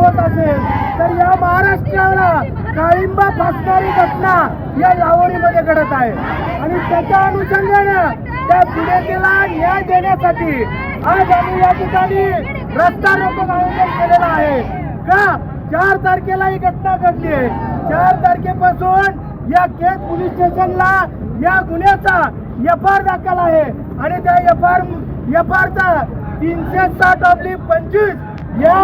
होत असेल तर या महाराष्ट्राला काळिंबा फासणारी घटना या लावणीमध्ये घडत आहे. आणि त्याच्या अनुषंगानं त्या पीडितेला न्याय देण्यासाठी आज आम्ही या ठिकाणी रस्ता रोको आयोजन केलेलं आहे. का? चार तारखेला ही घटना घडली आहे. चार तारखेपासून या केस पोलीस स्टेशनला या गुन्ह्याचा एफ आर दाखल आहे. आणि त्या एफ आर एफ आरचा तीनशे साठ ऑब्लिक पंचवीस या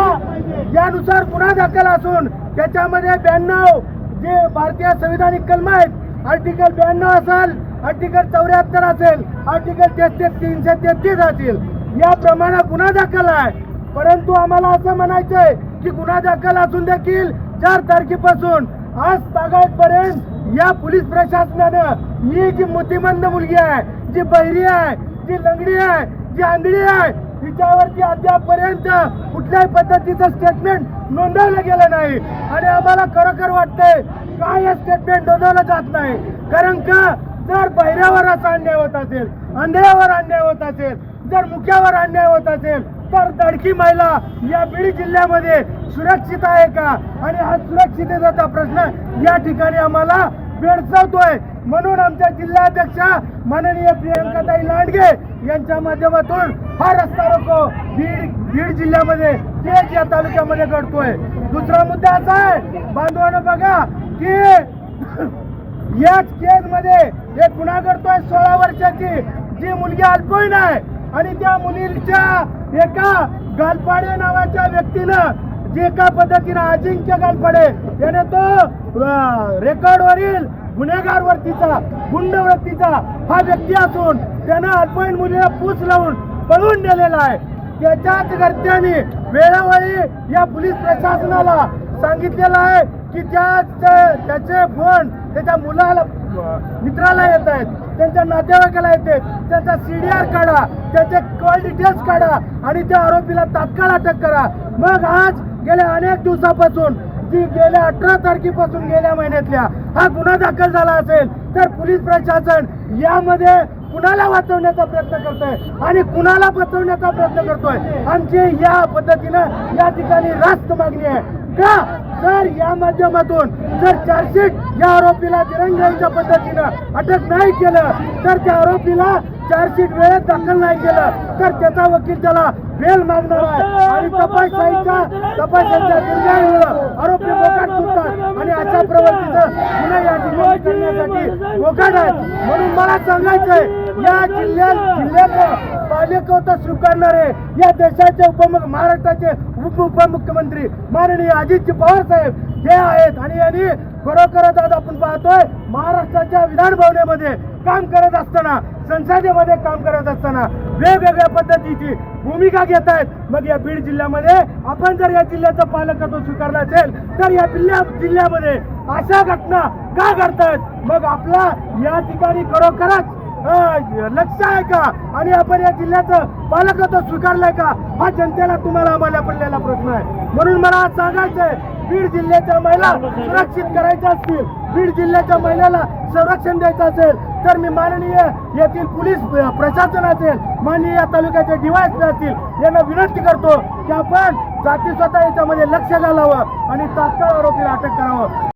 यानुसार गुन्हा दाखल असून त्याच्यामध्ये ब्याण्णव जे भारतीय संविधानिक कलम आहेत आर्टिकल ब्याण्णव असेल आर्टिकल चौऱ्याहत्तर असेल आर्टिकल तेहतीस तीनशे तेहतीस असेल. याप्रमाणे गुन्हा दाखल आहे. परंतु आम्हाला असं म्हणायचंय की गुन्हा दाखल असून देखील चार तारखेपासून आज तागायतपर्यंत या पोलीस प्रशासनानं ही जी मोतीमंद मुलगी आहे जी बहिरी आहे जी लंगडी आहे जी आंधळी आहे तिच्यावरती अद्यापपर्यंत कुठल्याही पद्धतीचं स्टेटमेंट नोंदवलं गेलं नाही. आणि आम्हाला खरोखर वाटतंय काय हे स्टेटमेंट नोंदवलं जात नाही. कारण का? जर बहिऱ्यावर असा अन्याय होत असेल आंधळ्यावर अन्याय होत असेल जर मुख्यावर अन्याय होत असेल तर दडकी महिला या बीड जिल्ह्यामध्ये सुरक्षित आहे का? आणि हा सुरक्षिततेचा प्रश्न या ठिकाणी आम्हाला भेडसावतोय म्हणून आमच्या जिल्हाध्यक्षा माननीय प्रियंकाताई लांडगे यांच्या माध्यमातून हा रस्ता रोको. बीड बीड जिल्ह्यामध्ये तेज या तालुक्यामध्ये घडतोय. दुसरा मुद्दा असा आहे बांधवानं बघा की याच केस मध्ये एक गुन्हा घडतोय सोळा वर्षाची जी मुलगी अल्पवयीन आहे. आणि त्या मुलीच्या एका गालपाडे नावाच्या व्यक्तीनं जे एका पद्धतीनं अजिंक्य गालपाडे याने तो रेकॉर्डवरील गुन्हेगार वृत्तीचा गुंड वृत्तीचा हा व्यक्ती असून त्यानं अल्पवयीन मुलीला पूस लावून पळून नेलेला आहे. त्याच्याच घरच्यांनी वेळोवेळी या पोलीस प्रशासनाला सांगितलेलं आहे की त्या त्या- त्याचे फोन त्याच्या मुलाला मित्राला येत आहेत त्यांच्या नातेवाईकाला येते त्याचा आर काढा त्याचे कॉल डिटेल्स काढा आणि त्या आरोपीला तात्काळ अटक करा. मग आज गेल्या अनेक दिवसापासून जी गेल्या अठरा तारखेपासून गेल्या महिन्यातल्या हा गुन्हा दाखल झाला असेल तर पोलीस प्रशासन यामध्ये कुणाला वाचवण्याचा प्रयत्न करतोय? आणि कुणाला बचवण्याचा प्रयत्न करतोय? आमची या पद्धतीनं या ठिकाणी रास्त मागणी आहे. का? जर या माध्यमातून जर चार्जशीट या आरोपीला दिरंगाईच्या पद्धतीनं अटक नाही केलं तर त्या आरोपीला चार्जशीट वेळेत दाखल नाही केलं तर त्याचा वकील त्याला बेल मागणार आहे आणि तपासणीच्या तपासाच्या दीर्घायुमुळं आरोपी मोकाट सुटतात आणि अशा प्रवृत्तीचं गुन्हा या ठिकाणी करण्यासाठी मोकाट आहे म्हणून मला सांगायचंय या जिल्ह्यात जिल्ह्यात पालिकवता स्वीकारणारे या देशाचे उपमुख महाराष्ट्राचे उप उपमुख्यमंत्री माननीय अजितजी पवार साहेब हे आहेत आणि यांनी खरोखरच आज आपण पाहतोय महाराष्ट्राच्या विधान भवनेमध्ये काम करत असताना संसदेमध्ये काम करत असताना वेगवेगळ्या पद्धतीची भूमिका घेत आहेत. मग या बीड जिल्ह्यामध्ये आपण जर या जिल्ह्याचं पालकत्व स्वीकारलं असेल तर या जिल्ह्या जिल्ह्यामध्ये अशा घटना का घडतायत? मग आपला या ठिकाणी खरोखरच लक्ष आहे का? आणि आपण या जिल्ह्याचं पालकत्व स्वीकारलंय का? हा जनतेला तुम्हाला आम्हाला पडलेला प्रश्न आहे. म्हणून मला आज सांगायचंय बीड जिल्ह्याच्या महिला सुरक्षित करायच्या असतील बीड जिल्ह्याच्या महिलाला संरक्षण द्यायचं असेल तर मी माननीय येथील पोलीस प्रशासन असेल माननीय या तालुक्याचे डीवायस असतील यांना विनंती करतो की आपण जाती स्वतः याच्यामध्ये लक्ष घालावं आणि तात्काळ आरोपीला अटक करावं.